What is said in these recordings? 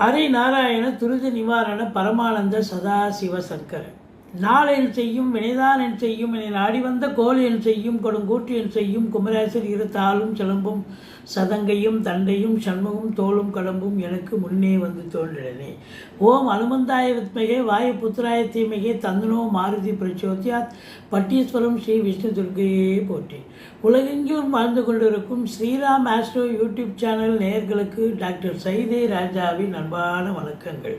ஹரி நாராயண துரித நிவாரண பரமானந்த சதாசிவ சங்கர நாளென் செய்யும் வினைதான் செய்யும் என நாடி வந்த கோல் என் செய்யும் கொடுங்கூற்று என் செய்யும் குமரேசர் இரு தாளும் சிலம்பும் சதங்கையும் தண்டையும் சண்முகம் தோளும் கடம்பும் எனக்கு முன்னே வந்து தோன்றினே ஓம் அனுமந்தாய வித்மகே வாயு புத்திராய தீமகே தந்தனோ மாருதி பிரச்சோத்யாத் பட்டீஸ்வரம் ஸ்ரீ விஷ்ணு துர்கையே போற்றி. உலகெங்கும் வாழ்ந்து கொண்டிருக்கும் ஸ்ரீராம் ஆஸ்ட்ரோ யூடியூப் சேனல் நேயர்களுக்கு டாக்டர் சைதே ராஜாவின் அன்பான வணக்கங்கள்.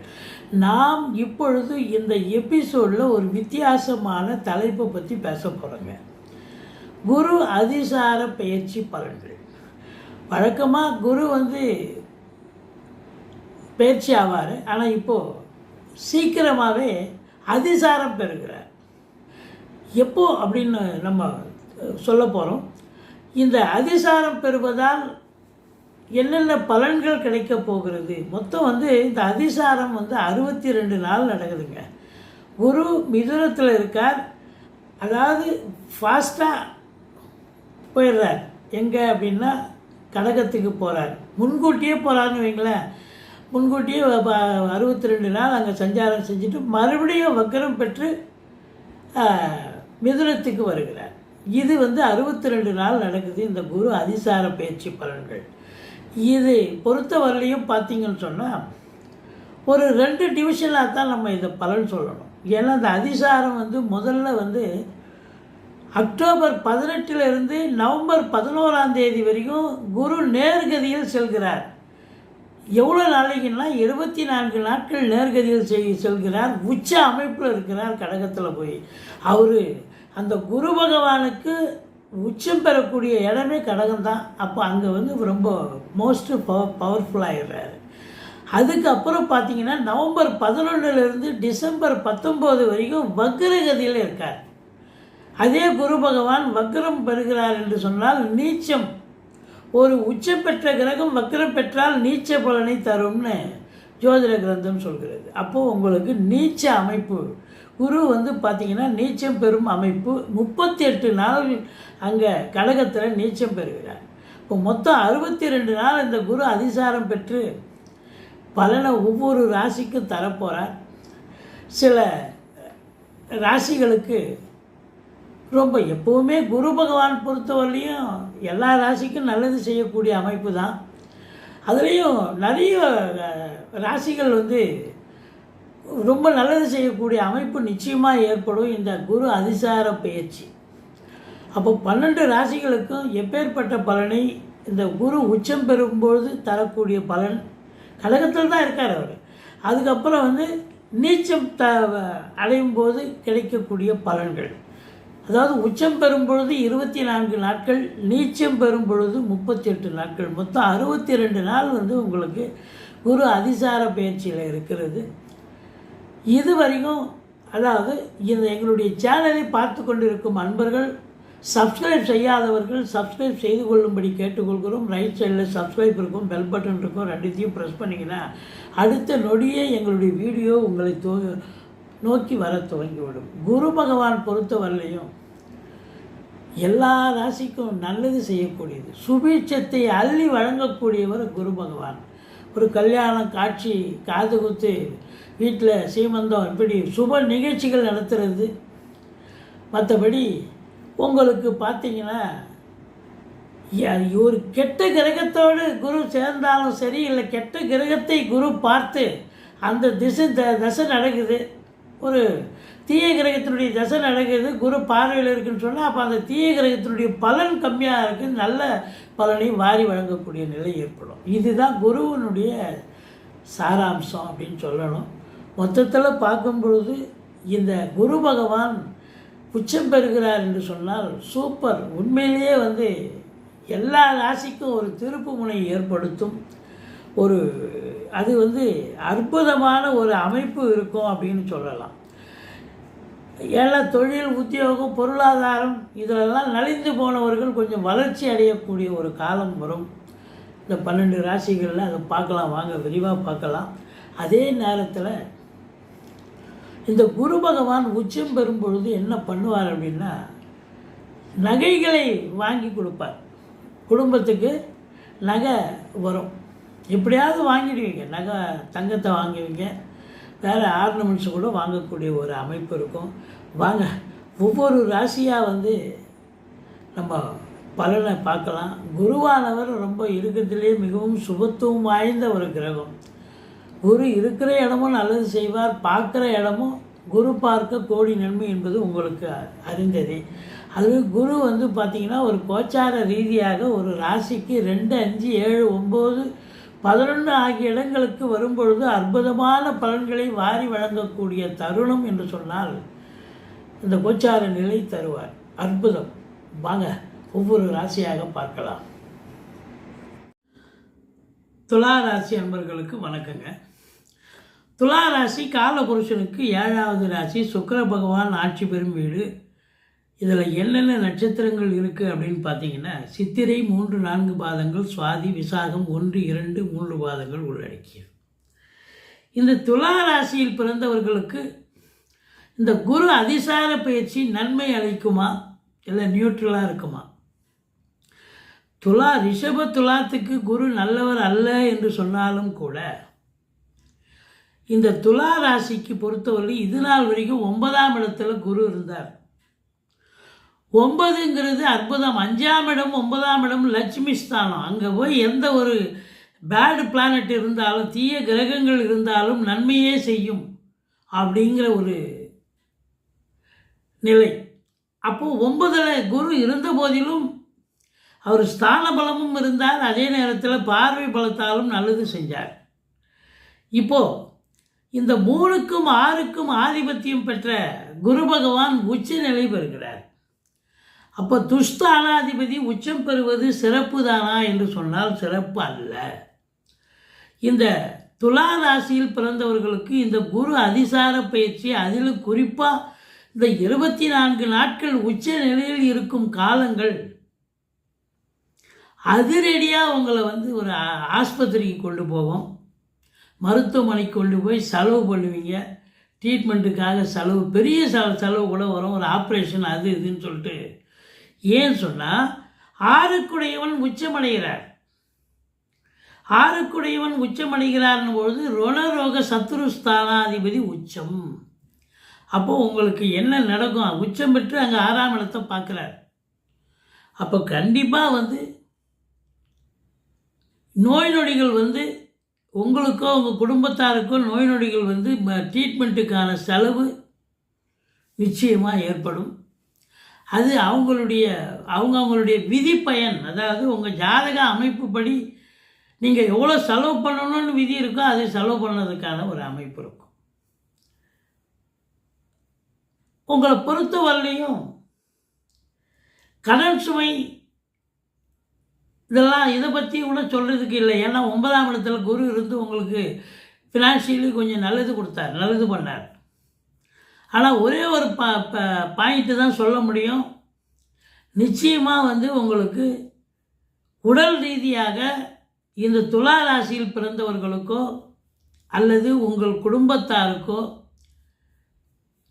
நாம் இப்பொழுது இந்த எபிசோடில் ஒரு வித்தியாசமான தலைப்பை பற்றி பேச போகிறோங்க குரு அதிசார பயிற்சி பலன்கள். வழக்கமாக குரு வந்து பயிற்சி ஆவார். ஆனால் இப்போது சீக்கிரமாகவே அதிசாரம் பெறுகிறார். எப்போ அப்படின்னு நம்ம சொல்ல போகிறோம் இந்த அதிசாரம் பெறுவதால் என்னென்ன பலன்கள் கிடைக்க போகிறது? மொத்தம் வந்து இந்த அதிசாரம் வந்து அறுபத்தி ரெண்டு நாள் நடக்குதுங்க. குரு மிதுனத்தில் இருக்கார். அதாவது ஃபாஸ்ட்டாக போயிடுறார். எங்கே அப்படின்னா கடகத்துக்கு போகிறார் முன்கூட்டியே போகிறாருன்னு வைங்களேன். முன்கூட்டியே அறுபத்தி ரெண்டு நாள் அங்கே சஞ்சாரம் செஞ்சுட்டு மறுபடியும் வக்கரம் பெற்று மிதுனத்துக்கு வருகிறார். இது வந்து அறுபத்தி ரெண்டு நாள் நடக்குது இந்த குரு அதிசார பயிற்சி பலன்கள். இது பொறுத்தவரையிலையும் பார்த்தீங்கன்னு சொன்னால் ஒரு ரெண்டு டிவிஷனாக தான் நம்ம இதை பலன் சொல்லணும். ஏன்னா இந்த அதிசாரம் வந்து முதல்ல வந்து அக்டோபர் பதினெட்டிலிருந்து நவம்பர் பதினோராம் தேதி வரைக்கும் குரு நேர்கதியில் செல்கிறார். எவ்வளோ நாளைக்குன்னா இருபத்தி நான்கு நாட்கள் நேர்கதியில் செய் செல்கிறார். உச்ச அமைப்பில் இருக்கிறார் கடகத்தில் போய். அவர் அந்த குரு பகவானுக்கு உச்சம் பெறக்கூடிய இடமே கடகம் தான் அப்போ அங்கே வந்து ரொம்ப மோஸ்ட் பவர் பவர்ஃபுல்லாகிடுறாரு அதுக்கப்புறம் பார்த்தீங்கன்னா நவம்பர் பதினொன்றுலேருந்து டிசம்பர் பத்தொம்போது வரைக்கும் வக்ரகதியில் இருக்கார். அதே குரு பகவான் வக்ரம் பெறுகிறார் என்று சொன்னால் நீச்சம். ஒரு உச்சம் பெற்ற கிரகம் வக்ரம் பெற்றால் நீச்ச பலனை தரும்னு ஜோதிட கிரந்தம் சொல்கிறது. அப்போது உங்களுக்கு நீச்ச அமைப்பு. குரு வந்து பார்த்திங்கன்னா நீச்சம் பெறும் அமைப்பு. முப்பத்தி எட்டு நாள் அங்கே கழகத்தில் நீச்சம் பெறுகிறார். இப்போ மொத்தம் அறுபத்தி ரெண்டு நாள் இந்த குரு அதிசாரம் பெற்று பலனை ஒவ்வொரு ராசிக்கும் தரப்போகிறார் சில ராசிகளுக்கு ரொம்ப எப்போவுமே குரு பகவான் பொறுத்தவரையிலையும் எல்லா ராசிக்கும் நல்லது செய்யக்கூடிய அமைப்பு தான் அதுலேயும் நிறைய ராசிகள் வந்து ரொம்ப நல்லது செய்யக்கூடிய அமைப்பு நிச்சயமாக ஏற்படும் இந்த குரு அதிசார பயிற்சி. அப்போ பன்னெண்டு ராசிகளுக்கும் எப்பேற்பட்ட பலனை இந்த குரு உச்சம் பெறும்போது தரக்கூடிய பலன் கழகத்தில் தான் இருக்கார் அவர். அதுக்கப்புறம் வந்து நீச்சம் த அடையும் போது கிடைக்கக்கூடிய பலன்கள். அதாவது உச்சம் பெறும் பொழுது இருபத்தி நான்கு நாட்கள் நீச்சம் பெறும் பொழுது முப்பத்தி எட்டு நாட்கள். மொத்தம் அறுபத்தி ரெண்டு நாள் வந்து உங்களுக்கு குரு அதிசார பயிற்சியில் இருக்கிறது. இது வரைக்கும் அதாவது இந்த எங்களுடைய சேனலை பார்த்து கொண்டிருக்கும் அன்பர்கள் சப்ஸ்கிரைப் செய்யாதவர்கள் சப்ஸ்கிரைப் செய்து கொள்ளும்படி கேட்டுக்கொள்கிறோம். ரைட் சைடில் சப்ஸ்கிரைப் இருக்கும் பெல் பட்டன் இருக்கும் ரெண்டுத்தையும் ப்ரெஸ் பண்ணிங்கன்னா அடுத்த நொடியே எங்களுடைய வீடியோ உங்களை தோ நோக்கி வர துவங்கிவிடும். குரு பகவான் பொறுத்தவரையிலையும் எல்லா ராசிக்கும் நல்லது செய்யக்கூடியது. சுபீட்சத்தை அள்ளி வழங்கக்கூடியவர் குரு பகவான். ஒரு கல்யாணம் காட்சி காது குத்து வீட்டில் சீமந்தம் இப்படி சுப நிகழ்ச்சிகள் நடத்துறது. மற்றபடி உங்களுக்கு பார்த்தீங்கன்னா ஒரு கெட்ட கிரகத்தோடு குரு சேர்ந்தாலும் சரி இல்லை கெட்ட கிரகத்தை குரு பார்த்து அந்த திசை த தசை நடக்குது. ஒரு தீய கிரகத்தினுடைய தசை நடக்கிறது குரு பார்வையில் இருக்குன்னு சொன்னால் அப்போ அந்த தீய கிரகத்தினுடைய பலன் கம்மியாக இருக்குது நல்ல பலனையும் வாரி வழங்கக்கூடிய நிலை ஏற்படும். இதுதான் குருவனுடைய சாராம்சம் அப்படின்னு சொல்லணும். மொத்தத்தில் பார்க்கும் பொழுது இந்த குரு பகவான் உச்சம் பெறுகிறார் என்று சொன்னால் சூப்பர் உண்மையிலேயே வந்து எல்லா ராசிக்கும் ஒரு திருப்பு முனை ஏற்படுத்தும். ஒரு அது வந்து அற்புதமான ஒரு அமைப்பு இருக்கும் அப்படின்னு சொல்லலாம். ஏன்னா தொழில் உத்தியோகம் பொருளாதாரம் இதிலெல்லாம் நலிந்து போனவர்கள் கொஞ்சம் வளர்ச்சி அடையக்கூடிய ஒரு காலம் வரும். இந்த பன்னெண்டு ராசிகளில் அதை பார்க்கலாம் வாங்க விரிவாக பார்க்கலாம். அதே நேரத்தில் இந்த குரு பகவான் உச்சம் பெறும் பொழுது என்ன பண்ணுவார் அப்படின்னா நகைகளை வாங்கி கொடுப்பார். குடும்பத்துக்கு நகை வரும். எப்படியாவது வாங்கிடுவீங்க. நகை தங்கத்தை வாங்குவீங்க. வேறு ஆர்னமெண்ட்ஸ் கூட வாங்கக்கூடிய ஒரு அமைப்பு இருக்கும். வாங்க ஒவ்வொரு ராசியாக வந்து நம்ம பலனை பார்க்கலாம். குருவானவர் ரொம்ப இருக்கிறதுலே மிகவும் சுபத்துவம் வாய்ந்த ஒரு கிரகம். குரு இருக்கிற இடமும் நல்லது செய்வார் பார்க்குற இடமும் குரு பார்க்க கோடி நன்மை என்பது உங்களுக்கு அறிந்ததே. அது குரு வந்து பார்த்திங்கன்னா ஒரு கோச்சார ரீதியாக ஒரு ராசிக்கு ரெண்டு அஞ்சு ஏழு ஒம்பது பதினொன்று ஆகிய இடங்களுக்கு வரும்பொழுது அற்புதமான பலன்களை வாரி வழங்கக்கூடிய தருணம் என்று சொன்னால் இந்த கோச்சார நிலை தருவார். அற்புதம். வாங்க ஒவ்வொரு ராசியாக பார்க்கலாம். துலா ராசி அன்பர்களுக்கு வணக்கங்க. துலா ராசி காலபுருஷனுக்கு ஏழாவது ராசி சுக்கிர பகவான் ஆட்சி பெறும் வீடு. இதில் என்னென்ன நட்சத்திரங்கள் இருக்குது அப்படின்னு பார்த்தீங்கன்னா சித்திரை மூன்று நான்கு பாதங்கள் சுவாதி விசாகம் ஒன்று இரண்டு மூன்று பாதங்கள் உள்ளடக்கியது. இந்த துலா ராசியில் பிறந்தவர்களுக்கு இந்த குரு அதிசார பயிற்சி நன்மை அளிக்குமா? இல்லை நியூட்ரலாக இருக்குமா? துலா ரிஷப துலாத்துக்கு குரு நல்லவர் அல்ல என்று சொன்னாலும் கூட இந்த துலா ராசிக்கு பொறுத்தவரை இது நாள் வரைக்கும் ஒன்பதாம் இடத்துல குரு இருந்தார். ஒன்பதுங்கிறது அற்புதம். அஞ்சாம் இடம் ஒன்பதாம் இடம் லட்சுமி ஸ்தானம். அங்கே போய் எந்த ஒரு பேடு பிளானட் இருந்தாலும் தீய கிரகங்கள் இருந்தாலும் நன்மையே செய்யும் அப்படிங்கிற ஒரு நிலை. அப்போது ஒன்பதில் குரு இருந்த போதிலும் அவர் ஸ்தான பலமும் இருந்தார். அதே நேரத்தில் பார்வை பலத்தாலும் நல்லது செஞ்சார். இப்போது இந்த மூணுக்கும் ஆறுக்கும் ஆதிபத்தியம் பெற்ற குரு பகவான் உச்ச நிலை பெறுகிறார். அப்போ துஷ்தானாதிபதி உச்சம் பெறுவது சிறப்பு தானா என்று சொன்னால் சிறப்பு அல்ல. இந்த துலா ராசியில் பிறந்தவர்களுக்கு இந்த குரு அதிசார பயிற்சி அதிலும் குறிப்பாக இந்த இருபத்தி நான்கு நாட்கள் உச்ச நிலையில் இருக்கும் காலங்கள் அதிரடியாக உங்களை வந்து ஒரு ஆஸ்பத்திரிக்கு கொண்டு போவோம். மருத்துவமனைக்கு கொண்டு போய் செலவு பண்ணுவீங்க. ட்ரீட்மெண்ட்டுக்காக செலவு பெரிய செலவு செலவு கூட வரும். ஒரு ஆப்ரேஷன் அது இதுன்னு சொல்லிட்டு ஏன் சொன்னால் ஆறுக்குடையவன் உச்சமடைகிறார். ஆறுக்குடையவன் உச்சமடைகிறார்னும் பொழுது ருணரோக சத்ருஸ்தானாதிபதி உச்சம். அப்போது உங்களுக்கு என்ன நடக்கும்? உச்சம் பெற்று அங்கே ஆறாம் இடத்தை பார்க்குறார். அப்போ கண்டிப்பாக வந்து நோய் நொடிகள் வந்து உங்களுக்கோ உங்கள் குடும்பத்தாருக்கோ நோய் நொடிகள் வந்து ட்ரீட்மெண்ட்டுக்கான செலவு நிச்சயமாக ஏற்படும். அது அவங்களுடைய அவங்க அவங்களுடைய விதி பயன் அதாவது உங்கள் ஜாதக அமைப்புப்படி நீங்கள் எவ்வளோ செலவு பண்ணணும்னு விதி இருக்கோ அதை செலவு பண்ணதுக்கான ஒரு அமைப்பு இருக்கும். உங்களை பொறுத்தவரையிலையும் கடன் சுமை இதெல்லாம் இதை பற்றி கூட சொல்கிறதுக்கு இல்லை. ஏன்னா ஒன்பதாம் இடத்துல குரு இருந்து உங்களுக்கு ஃபினான்ஷியலி கொஞ்சம் நல்லது கொடுத்தார் நல்லது பண்ணார். ஆனால் ஒரே ஒரு ப பாயிண்ட்டு தான் சொல்ல முடியும். நிச்சயமாக வந்து உங்களுக்கு உடல் ரீதியாக இந்த துலா ராசியில் பிறந்தவர்களுக்கோ அல்லது உங்கள் குடும்பத்தாருக்கோ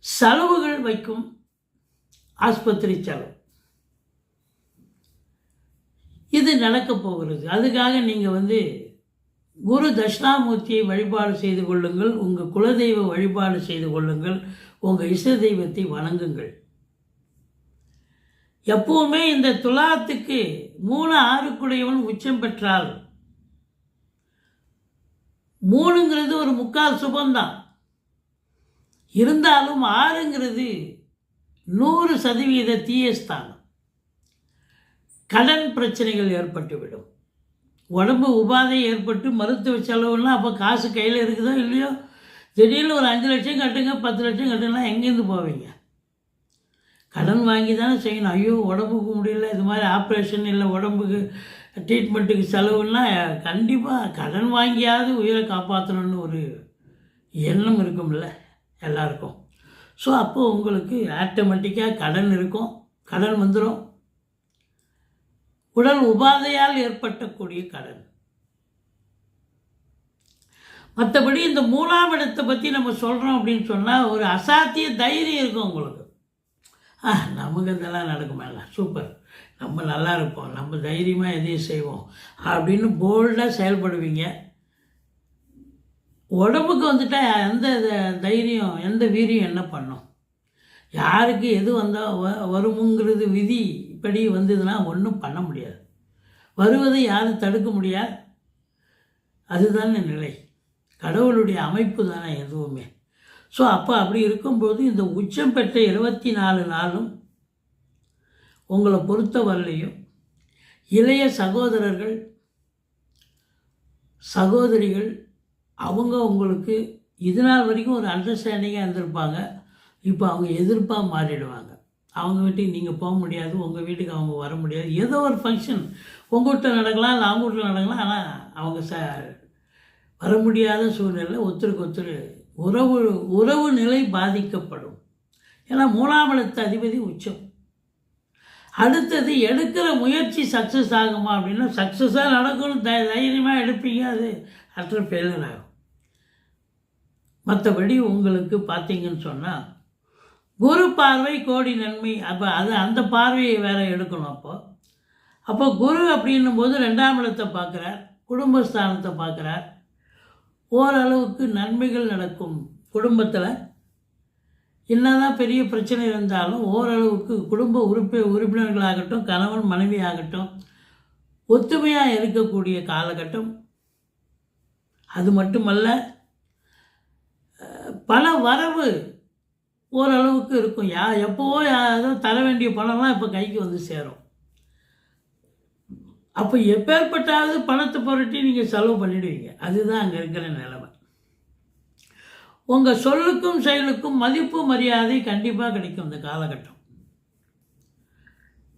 செலவுகள் வைக்கும் ஆஸ்பத்திரி செலவு. இது நடக்கப் போகிறது. அதுக்காக நீங்கள் வந்து குரு தட்சிணாமூர்த்தியை வழிபாடு செய்து கொள்ளுங்கள். உங்கள் குலதெய்வ வழிபாடு செய்து கொள்ளுங்கள். உங்கள் இஷ்ட தெய்வத்தை வணங்குங்கள். எப்பவுமே இந்த துலாத்துக்கு மூணு ஆறுக்குடையவன் உச்சம் பெற்றால் மூணுங்கிறது ஒரு முக்கால் சுபம்தான். இருந்தாலும் ஆறுங்கிறது நூறு சதவீத தீயஸ்தானம் கடன் பிரச்சனைகள் ஏற்பட்டுவிடும். உடம்பு உபாதை ஏற்பட்டு மருத்துவ செலவுலாம் அப்போ காசு கையில் இருக்குதோ இல்லையோ? திடீர்னு ஒரு அஞ்சு லட்சம் கட்டுங்க பத்து லட்சம் கட்டுனா எங்கேருந்து போவீங்க? கடன் வாங்கி தானே செய்யணும். ஐயோ உடம்புக்கு முடியல இது மாதிரி ஆப்ரேஷன் இல்லை உடம்புக்கு ட்ரீட்மெண்ட்டுக்கு செலவுன்னா கண்டிப்பாக கடன் வாங்கியாவது உயிரை காப்பாற்றணும்னு ஒரு எண்ணம் இருக்கும்ல எல்லாருக்கும். ஸோ அப்போ உங்களுக்கு ஆட்டோமேட்டிக்காக கடன் இருக்கும் கடன் வந்துடும் உடல் உபாதையால் ஏற்பட்டக்கூடிய கடன். மற்றபடி இந்த மூணாம் இடத்தை பற்றி நம்ம சொல்கிறோம் அப்படின்னு சொன்னால் ஒரு அசாத்திய தைரியம் இருக்கும் உங்களுக்கு. ஆ நமக்கு இதெல்லாம் நடக்குமேல சூப்பர் நம்ம நல்லா இருப்போம். நம்ம தைரியமாக எதையும் செய்வோம். அப்படின்னு போல்டாக செயல்படுவீங்க. உடம்புக்கு வந்துட்டால் எந்த தைரியம் எந்த வீரியம் என்ன பண்ணும்? யாருக்கு எது வந்தால் வ வருமுங்கிறது விதி இப்படி வந்ததுன்னா ஒன்றும் பண்ண முடியாது. வருவதை யாரும் தடுக்க முடியாது. அதுதானே நிலை. கடவுளுடைய அமைப்பு தானே எதுவுமே. ஸோ அப்போ அப்படி இருக்கும்போது இந்த உச்சம் பெற்ற இருபத்தி நாலு நாளும் உங்களை பொறுத்தவரையும் இளைய சகோதரர்கள் சகோதரிகள் அவங்க உங்களுக்கு இது நாள் வரைக்கும் ஒரு அண்டர்ஸ்டாண்டிங்காக இருந்திருப்பாங்க. இப்போ அவங்க எதிர்ப்பாக மாறிடுவாங்க. அவங்க வீட்டுக்கு நீங்கள் போக முடியாது உங்கள் வீட்டுக்கு அவங்க வர முடியாது. ஏதோ ஒரு ஃபங்க்ஷன் உங்கள் வீட்டில் நடக்கலாம் இல்லை அவங்க வீட்டில் நடக்கலாம் ஆனால் அவங்க ச வர முடியாத சூழ்நிலை ஒருத்தருக்கு ஒருத்தர் உறவு உறவு நிலை பாதிக்கப்படும். ஏன்னா மூணாம் இடத்து அதிபதி உச்சம். அடுத்தது எடுக்கிற முயற்சி சக்ஸஸ் ஆகுமா அப்படின்னா சக்ஸஸாக நடக்கணும் தை தைரியமாக எடுப்பீங்க அது அற்ற ஃபெயிலியர் ஆகும். மற்றபடி உங்களுக்கு பார்த்தீங்கன்னு சொன்னால் குரு பார்வை கோடி நன்மை அப்போ அது அந்த பார்வையை வேறு எடுக்கணும் அப்போது அப்போ குரு அப்படின்னும் போது ரெண்டாம் இடத்தை பார்க்குறார் குடும்பஸ்தானத்தை பார்க்குறார் ஓரளவுக்கு நன்மைகள் நடக்கும் குடும்பத்தில். என்னதான் பெரிய பிரச்சனை இருந்தாலும் ஓரளவுக்கு குடும்ப உறுப்பி உறுப்பினர்களாகட்டும் கணவன் மனைவி ஆகட்டும் ஒத்துமையாக இருக்கக்கூடிய காலகட்டம். அது மட்டுமல்ல பல வரவு ஓரளவுக்கு இருக்கும். யா எப்போவோ ஏதோ தர வேண்டிய பணம்லாம் இப்போ கைக்கு வந்து சேரும். அப்போ எப்பேற்பட்டாவது பணத்தை புரட்டி நீங்கள் செலவு பண்ணிடுவீங்க. அதுதான் அங்கே இருக்கிற நிலைமை. உங்கள் சொல்லுக்கும் செயலுக்கும் மதிப்பு மரியாதை கண்டிப்பாக கிடைக்கும் இந்த காலகட்டம்.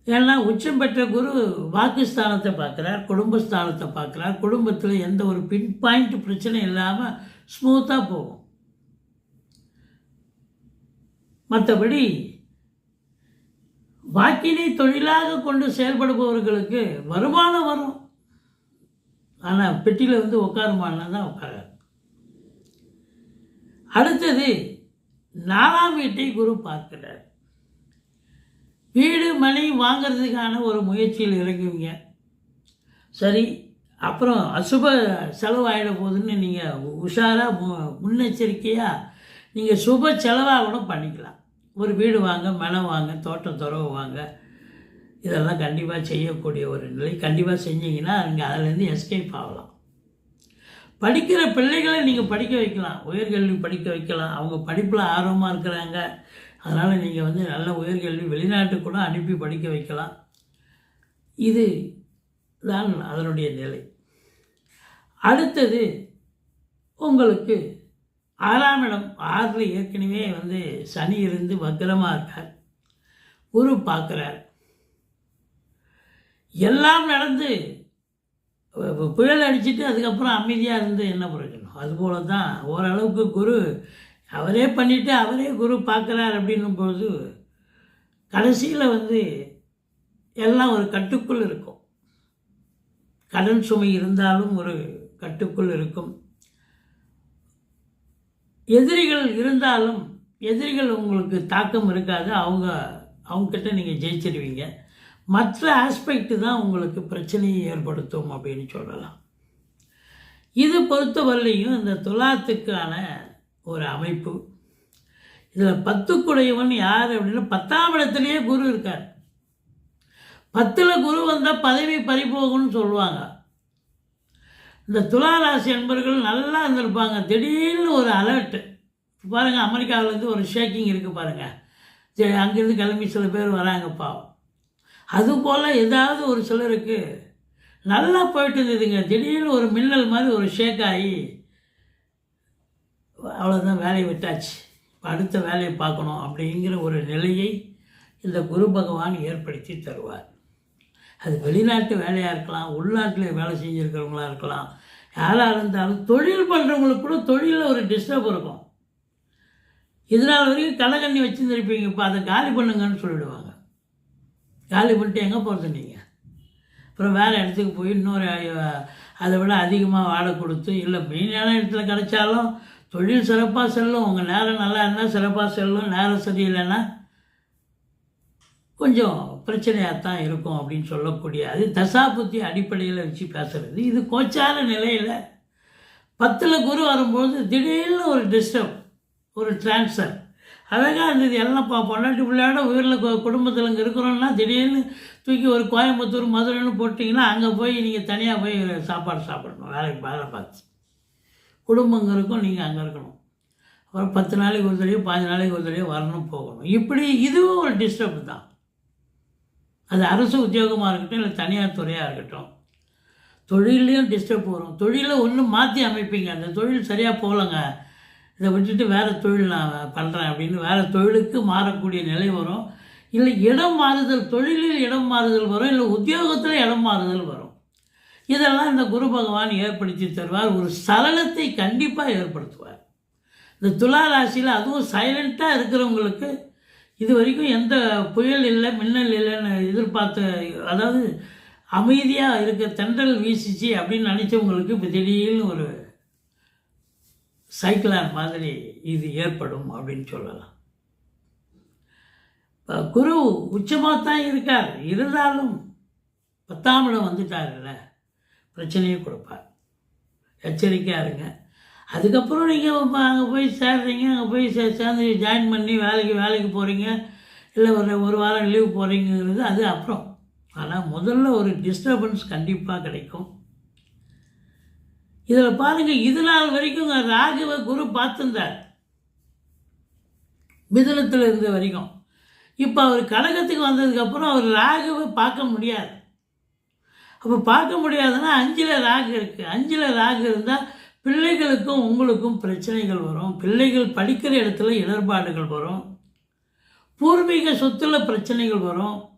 ஏன்னா உச்சம் பெற்ற குரு வாக்குஸ்தானத்தை பார்க்குறார் குடும்பஸ்தானத்தை பார்க்குறார். குடும்பத்தில் எந்த ஒரு பின் பாயிண்ட் பிரச்சனை இல்லாமல் ஸ்மூத்தாக போகும். மற்றபடி வாக்கினை தொழிலாக கொண்டு செயல்படுபவர்களுக்கு வருமானம் வரும். ஆனால் பெட்டியில் வந்து உட்காருமானா தான் உட்கார அடுத்தது நாலாம் வீட்டை குரு பார்க்கிறார். வீடு மனை வாங்கிறதுக்கான ஒரு முயற்சியில் இறங்குவீங்க சரி அப்புறம் அசுப செலவாகிட போகுதுன்னு நீங்கள் உஷாராக மு முன்னெச்சரிக்கையாக நீங்கள் சுப செலவாக கூட பண்ணிக்கலாம். ஒரு வீடு வாங்க மனம் வாங்க தோட்டம் துறவு வாங்க இதெல்லாம் கண்டிப்பாக செய்யக்கூடிய ஒரு நிலை. கண்டிப்பாக செஞ்சீங்கன்னா நீங்கள் அதிலேருந்து எஸ்கேப் ஆகலாம். படிக்கிற பிள்ளைகளை நீங்கள் படிக்க வைக்கலாம். உயர்கல்வி படிக்க வைக்கலாம். அவங்க படிப்பில் ஆர்வமாக இருக்கிறாங்க. அதனால் நீங்கள் வந்து நல்ல உயர்கல்வி வெளிநாட்டுக்கு கூட அனுப்பி படிக்க வைக்கலாம். இது தான் அதனுடைய நிலை. அடுத்தது உங்களுக்கு ஆறாம் இடம் ஆறில் ஏற்கனவே வந்து சனி இருந்து வக்கரமாக இருக்கார். குரு பார்க்குறார். எல்லாம் நடந்து புயல் அடிச்சிட்டு அதுக்கப்புறம் அமைதியாக இருந்து என்ன பிறக்கணும் அதுபோல தான் ஓரளவுக்கு குரு அவரே பண்ணிவிட்டு அவரே குரு பார்க்குறார் அப்படின்னும் பொழுது கடைசியில் வந்து எல்லாம் ஒரு கட்டுக்குள் இருக்கும். கடன் சுமை இருந்தாலும் ஒரு கட்டுக்குள் இருக்கும். எதிரிகள் இருந்தாலும் எதிரிகள் உங்களுக்கு தாக்கம் இருக்காது. அவங்க அவங்கக்கிட்ட நீங்கள் ஜெயிச்சிருவீங்க. மற்ற ஆஸ்பெக்ட் தான் உங்களுக்கு பிரச்சனையை ஏற்படுத்தும் அப்படின்னு சொல்லலாம். இது பொறுத்தவரையிலையும் இந்த துலாத்துக்கான ஒரு அமைப்பு. இதில் பத்துக்குடையவன் யார் அப்படின்னா பத்தாம் இடத்துலையே குரு இருக்கார். பத்தில் குரு வந்தால் பதவி பறிபோகும்னு சொல்லுவாங்க. இந்த துளாராசி என்பர்கள் நல்லா இருந்திருப்பாங்க. திடீர்னு ஒரு அலர்ட்டு பாருங்கள் அமெரிக்காவிலேருந்து ஒரு ஷேக்கிங் இருக்குது பாருங்கள் சரி அங்கேருந்து கிளம்பி சில பேர் வராங்க பாவம். அதுபோல் ஏதாவது ஒரு சிலருக்கு நல்லா போயிட்டு இருந்ததுங்க. திடீர்னு ஒரு மின்னல் மாதிரி ஒரு ஷேக் ஆகி அவ்வளோதான் வேலையை விட்டாச்சு. அடுத்த வேலையை பார்க்கணும் அப்படிங்கிற ஒரு நிலையை இந்த குரு பகவான் ஏற்படுத்தி தருவார். அது வெளிநாட்டு வேலையாக இருக்கலாம் உள்நாட்டில் வேலை செஞ்சுருக்கிறவங்களாக இருக்கலாம். யாராக இருந்தாலும் தொழில் பண்ணுறவங்களுக்கு கூட தொழிலில் ஒரு டிஸ்டர்ப் இருக்கும். இதனால் வரைக்கும் களைக்கண்ணி வச்சுருந்துருப்பீங்க. இப்போ அதை காலி பண்ணுங்கன்னு சொல்லிவிடுவாங்க காலி பண்ணிட்டு எங்கே போகிறது நீங்கள் அப்புறம் வேறு இடத்துக்கு போய் இன்னொரு அதை விட அதிகமாக வாடகை கொடுத்து இல்லை மெயினான இடத்துல கிடைச்சாலும் தொழில் சிறப்பாக செல்லும். உங்கள் நேரம் நல்லா இருந்தால் சிறப்பாக செல்லும். நேரம் சரியில்லைன்னா கொஞ்சம் பிரச்சனையாக தான் இருக்கும் அப்படின்னு சொல்லக்கூடிய அது தசாபுத்தி அடிப்படையில் வச்சு பேசுகிறது இது கோச்சார நிலையில் பத்தில் குரு வரும்போது திடீர்னு ஒரு டிஸ்டர்ப் ஒரு ட்ரான்ஸ்ஃபர் அழகாக இருந்தது. எல்லாம் பா பொண்டாட்டி பிள்ளையோட உயிரில் குடும்பத்தில் இங்கே இருக்கிறோன்னா திடீர்னு தூக்கி ஒரு கோயம்புத்தூர் மதுரைன்னு போட்டிங்கன்னா அங்கே போய் நீங்கள் தனியாக போய் சாப்பாடு சாப்பிடணும். வேலைக்கு வேலை பார்த்து. குடும்பம் இருக்கும் நீங்கள் அங்கே இருக்கணும். அப்புறம் பத்து நாளைக்கு ஒரு தடவையோ பாஞ்சு நாளைக்கு ஒரு தடவையோ வரணும் போகணும். இப்படி இதுவும் ஒரு டிஸ்டர்ப் தான். அது அரசு உத்தியோகமாக இருக்கட்டும் இல்லை தனியார் துறையாக இருக்கட்டும். தொழிலையும் டிஸ்டர்ப் வரும். தொழிலை ஒன்று மாற்றி அமைப்பீங்க. அந்த தொழில் சரியாக போகலங்க. இதை விட்டுட்டு வேறு தொழில் நான் பண்ணுறேன் அப்படின்னு வேறு தொழிலுக்கு மாறக்கூடிய நிலை வரும். இல்லை இடம் மாறுதல் தொழிலில் இடம் மாறுதல் வரும் இல்லை உத்தியோகத்தில் இடம் மாறுதல் வரும். இதெல்லாம் இந்த குரு பகவான் ஏற்படுத்தி தருவார். ஒரு சலனத்தை கண்டிப்பாக ஏற்படுத்துவார். இந்த துலா ராசியில் அதுவும் சைலண்ட்டாக இருக்கிறவங்களுக்கு இது வரைக்கும் எந்த புயல் இல்லை மின்னல் இல்லைன்னு எதிர்பார்த்த அதாவது அமைதியாக இருக்க தென்றல் வீசிச்சு அப்படின்னு நினச்சவங்களுக்கு இப்போ திடீர்னு ஒரு சைக்கிளான் மாதிரி இது ஏற்படும் அப்படின்னு சொல்லலாம். இப்போ குரு உச்சமாக தான் இருக்கார். இருந்தாலும் பத்தாம் இடம் வந்துட்டார்ல பிரச்சனையை கொடுப்பார். எச்சரிக்கையாக இருங்க. அதுக்கப்புறம் நீங்கள் அங்கே போய் சேர்றீங்க அங்கே போய் சே சேர்ந்து ஜாயின் பண்ணி வேலைக்கு வேலைக்கு போகிறீங்க இல்லை ஒரு ஒரு வாரம் லீவ் போகிறீங்கிறது அது அப்புறம். ஆனால் முதல்ல ஒரு டிஸ்டர்பன்ஸ் கண்டிப்பாக கிடைக்கும். இதில் பாருங்கள் இது நாள் வரைக்கும் ராகுவ குரு பார்த்துருந்தார். மிதனத்தில் இருந்த வரைக்கும். இப்போ அவர் கழகத்துக்கு வந்ததுக்கப்புறம் அவர் ராகுவை பார்க்க முடியாது. அப்போ பார்க்க முடியாதுன்னா அஞ்சில் ராகு இருக்குது அஞ்சில் ராகு இருந்தால் பிள்ளைகளுக்கும் உங்களுக்கும் பிரச்சனைகள் வரும். பிள்ளைகள் படிக்கிற இடத்துல இடர்பாடுகள் வரும். பூர்வீக சொத்துல பிரச்சனைகள் வரும்.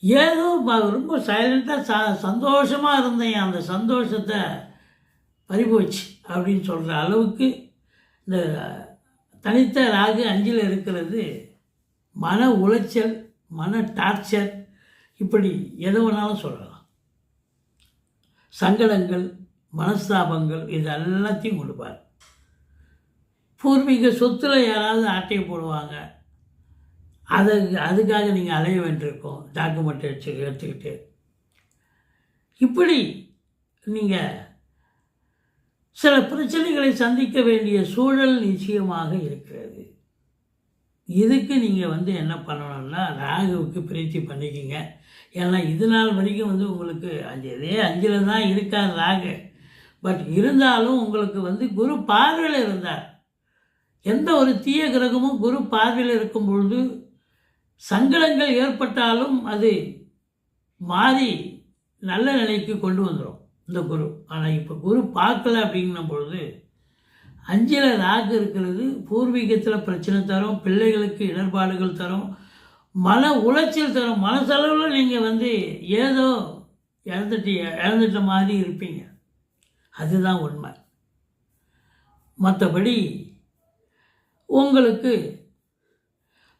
ஏதோ ப- ரொம்ப சைலண்ட்டாக ச சந்தோஷமாக இருந்தேன். அந்த சந்தோஷத்தை பறிபோச்சு அப்படின்னு சொல்கிற அளவுக்கு இந்த தனித்த ராகு அஞ்சில் இருக்கிறது மன உளைச்சல் மன டார்ச்சர் இப்படி எதை வேணாலும் சொல்லலாம். சங்கடங்கள் மனஸ்தாபங்கள் இது எல்லாத்தையும் கொடுப்பார். பூர்வீக சொத்துல யாராவது ஆட்டையை போடுவாங்க. அதை அதுக்காக நீங்கள் அலைய வேண்டியிருக்கோம் டாக்குமெண்ட் வச்சு எடுத்துக்கிட்டு. இப்படி நீங்கள் சில பிரச்சனைகளை சந்திக்க வேண்டிய சூழல் நிச்சயமாக இருக்கிறது. இதுக்கு நீங்கள் வந்து என்ன பண்ணணும்னா ராகுவுக்கு பிரீத்தி பண்ணிக்கிங்க. ஏன்னா இது நாள் வரைக்கும் வந்து உங்களுக்கு அஞ்சு இதே அஞ்சில் தான் இருக்கார் ராகு. பட் இருந்தாலும் உங்களுக்கு வந்து குரு பார்வையில் இருந்தார். எந்த ஒரு தீய கிரகமும் குரு பார்வையில் இருக்கும் பொழுது சங்கடங்கள் ஏற்பட்டாலும் அது மாறி நல்ல நிலைக்கு கொண்டு வந்துடும் இந்த குரு. ஆனால் இப்போ குரு பார்க்கல அப்படின்னும் பொழுது அஞ்சில் ராகு இருக்கிறது பூர்வீகத்தில் பிரச்சனை தரும் பிள்ளைகளுக்கு இடர்பாடுகள் தரும் மன உளைச்சல் தரும். மனசளவில் நீங்கள் வந்து ஏதோ இழந்துட்டு இழந்துட்ட மாதிரி இருப்பீங்க. அதுதான் உண்மை. மற்றபடி உங்களுக்கு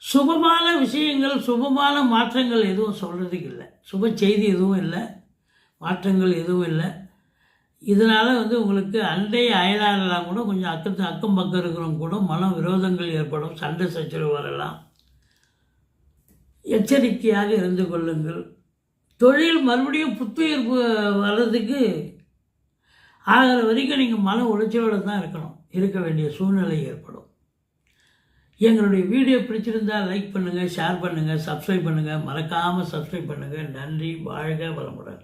சுபமான விஷயங்கள் சுபமான மாற்றங்கள் எதுவும் சொல்கிறதுக்கு இல்லை. சுப செய்தி எதுவும் இல்லை. மாற்றங்கள் எதுவும் இல்லை. இதனால் வந்து உங்களுக்கு அண்டை அயலாரெல்லாம் கூட கொஞ்சம் அக்கத்து அக்கம் பக்கம் இருக்கிறவங்க கூட மன விரோதங்கள் ஏற்படும் சண்டை சச்சரவு வரலாம் எச்சரிக்கையாக இருந்து கொள்ளுங்கள். தொழில் மறுபடியும் புத்துயிர் வர்றதுக்கு ஆகிற வரைக்கும் நீங்கள் மன உளைச்சலோடு தான் இருக்கணும். இருக்க வேண்டிய சூழ்நிலை ஏற்படும். எங்களுடைய வீடியோ பிடிச்சிருந்தா லைக் பண்ணுங்கள் ஷேர் பண்ணுங்கள் சப்ஸ்கிரைப் பண்ணுங்கள் மறக்காமல் சப்ஸ்கிரைப் பண்ணுங்கள் நன்றி வாழ்க வளமுடன்.